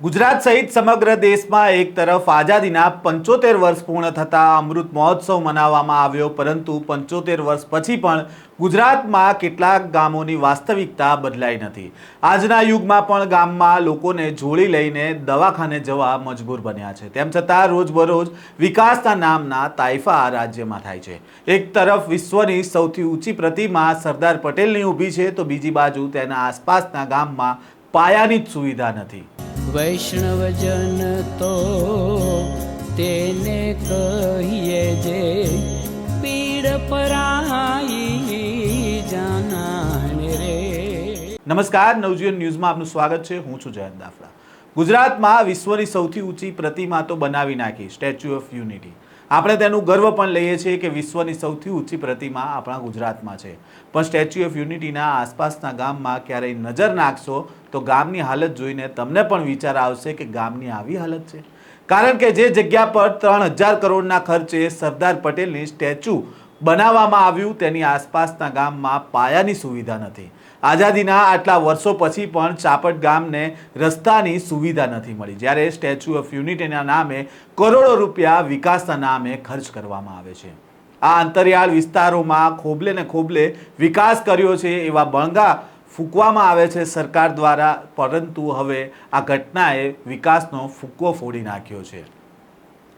ગુજરાત સહિત સમગ્ર દેશમાં એક તરફ આઝાદીના પંચોતેર વર્ષ પૂર્ણ થતા અમૃત મહોત્સવ મનાવવામાં આવ્યો, પરંતુ પંચોતેર વર્ષ પછી પણ ગુજરાતમાં કેટલાક ગામોની વાસ્તવિકતા બદલાઈ નથી. આજના યુગમાં પણ ગામમાં લોકોને જોડી લઈને દવાખાને જવા મજબૂર બન્યા છે. તેમ છતાં રોજબરોજ વિકાસના નામના તાઇફા આ રાજ્યમાં થાય છે. એક તરફ વિશ્વની સૌથી ઊંચી પ્રતિમા સરદાર પટેલની ઊભી છે, તો બીજી બાજુ તેના આસપાસના ગામમાં પાયાની જ સુવિધા નથી. વૈષ્ણવજન તો તેને કહીએ જે પીડ પરાઈ જાનાને રે. નમસ્કાર, નવજીવન ન્યૂઝમાં આપનું સ્વાગત છે. હું છું જયંત દાફડા. ગુજરાતમાં વિશ્વની સૌથી ઊંચી પ્રતિમા તો બનાવી નાખી, સ્ટેચ્યુ ઓફ યુનિટી. આપણે તેનું ગર્વ પણ લઈએ છીએ કે વિશ્વની સૌથી ઊંચી પ્રતિમા આપણા ગુજરાતમાં છે. પણ સ્ટેચ્યુ ઓફ યુનિટીના આસપાસના ગામમાં ક્યારેય નજર નાખશો તો ગામની હાલત જોઈને તમને પણ વિચાર આવશે કે ગામની આવી હાલત છે. કારણ કે જે જગ્યા પર ત્રણ હજાર કરોડના ખર્ચે સરદાર પટેલની સ્ટેચ્યુ બનાવવામાં આવ્યું તેની આસપાસના ગામમાં પાયાની સુવિધા નથી. આઝાદીના આટલા વર્ષો પછી પણ ચાપટ ગામને રસ્તાની સુવિધા નથી મળી. જ્યારે સ્ટેચ્યુ ઓફ યુનિટીના નામે કરોડો રૂપિયા વિકાસના નામે ખર્ચ કરવામાં આવે છે. આ અંતરિયાળ વિસ્તારોમાં ખોબલે ને ખોબલે વિકાસ કર્યો છે એવા બણગા ફૂંકવામાં આવે છે સરકાર દ્વારા, પરંતુ હવે આ ઘટનાએ વિકાસનો ફૂંકો ફોડી નાખ્યો છે.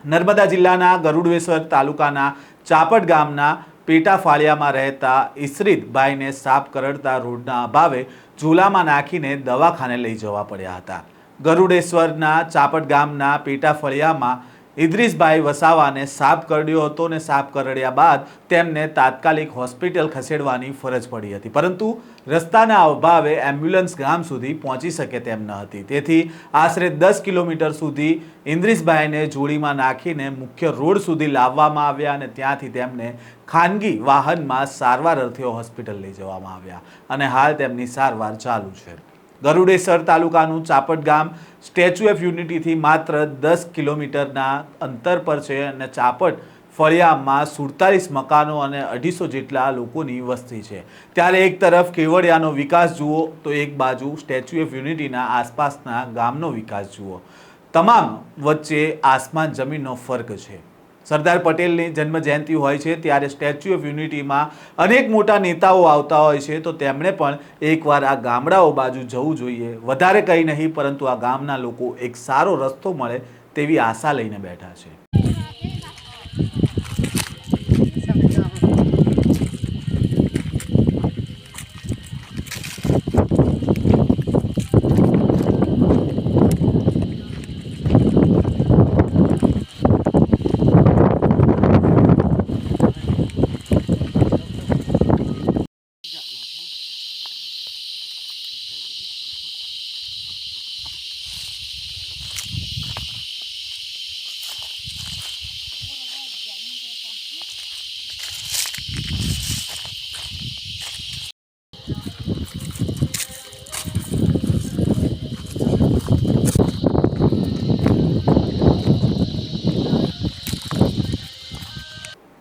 નર્મદા જિલ્લાના ગરુડવેશ્વર તાલુકાના ચાપટ ગામના પેટા ફાળિયામાં રહેતા ઈસરીતભાઈને સાપ કરડતા રોડના અભાવે ઝૂલામાં નાખીને દવાખાને લઈ જવા પડ્યા હતા. ગરુડેશ્વરના ચાપટ ગામના પેટા ફળિયામાં ઇદ્રીસભાઈ વસાવાને સાપ કરડ્યો હતો ને સાપ કરડ્યા બાદ તેમને તાત્કાલિક હોસ્પિટલ ખસેડવાની ફરજ પડી હતી. પરંતુ રસ્તાના અભાવે એમ્બ્યુલન્સ ગામ સુધી પહોંચી શકે તેમ ન હતી. તેથી આશરે દસ કિલોમીટર સુધી ઇન્દ્રિસભાઈને જોડીમાં નાખીને મુખ્ય રોડ સુધી લાવવામાં આવ્યા અને ત્યાંથી તેમને ખાનગી વાહનમાં સારવાર અર્થે હોસ્પિટલ લઈ જવામાં આવ્યા. અને હાલ તેમની સારવાર ચાલુ છે. ગરુડેશ્વર તાલુકાનું ચાપટ ગામ સ્ટેચ્યુ ઓફ યુનિટીથી માત્ર દસ કિલોમીટરના અંતર પર છે અને ચાપટ ફળિયામાં સુડતાલીસ મકાનો અને અઢીસો જેટલા લોકોની વસ્તી છે. ત્યારે એક તરફ કેવડિયાનો વિકાસ જુઓ, તો એક બાજુ સ્ટેચ્યુ ઓફ યુનિટીના આસપાસના ગામનો વિકાસ જુઓ. તમામ વચ્ચે આસમાન જમીનનો ફર્ક છે. સરદાર પટેલની જન્મ જયંતિ હોય છે, ત્યારે સ્ટેચ્યુ ઓફ યુનિટીમાં અનેક મોટા નેતાઓ આવતા હોય છે, તો તેમણે પણ એકવાર આ ગામડાઓ બાજુ જવું જોઈએ. વધારે કંઈ નહીં, પરંતુ આ ગામના લોકો એક સારો રસ્તો મળે તેવી આશા લઈને બેઠા છે.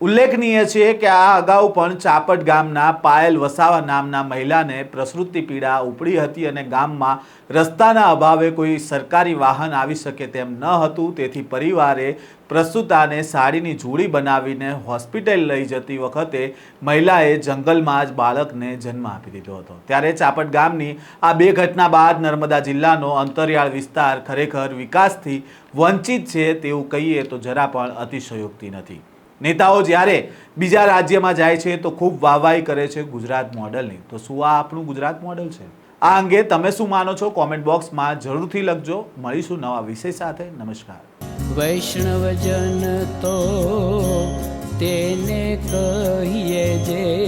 ઉલ્લેખનીય છે કે આ અગાઉ પણ ચાપટ ગામના પાયલ વસાવા નામના મહિલાને પ્રસૃતિ પીડા ઉપડી હતી અને ગામમાં રસ્તાના અભાવે કોઈ સરકારી વાહન આવી શકે તેમ ન હતું. તેથી પરિવારે પ્રસૂતાને સાડીની જોડી બનાવીને હોસ્પિટલ લઈ જતી વખતે મહિલાએ જંગલમાં જ બાળકને જન્મ આપી દીધો હતો. ત્યારે ચાપટ ગામની આ બે ઘટના બાદ નર્મદા જિલ્લાનો અંતરિયાળ વિસ્તાર ખરેખર વિકાસથી વંચિત છે તેવું કહીએ તો જરા પણ અતિશયોક્તિ નથી. નેતાઓ જ્યારે બીજા રાજ્યમાં જાય છે તો ખૂબ વાહવાઈ કરે છે ગુજરાત મોડલની. તો શું આ આપણું ગુજરાત મોડલ છે? આ અંગે તમે શું માનો છો? કોમેન્ટ બોક્સમાં જરૂરથી લખજો. મળીશું નવા વિષય સાથે. નમસ્કાર. વૈષ્ણવજન તો તેને કહીએ જે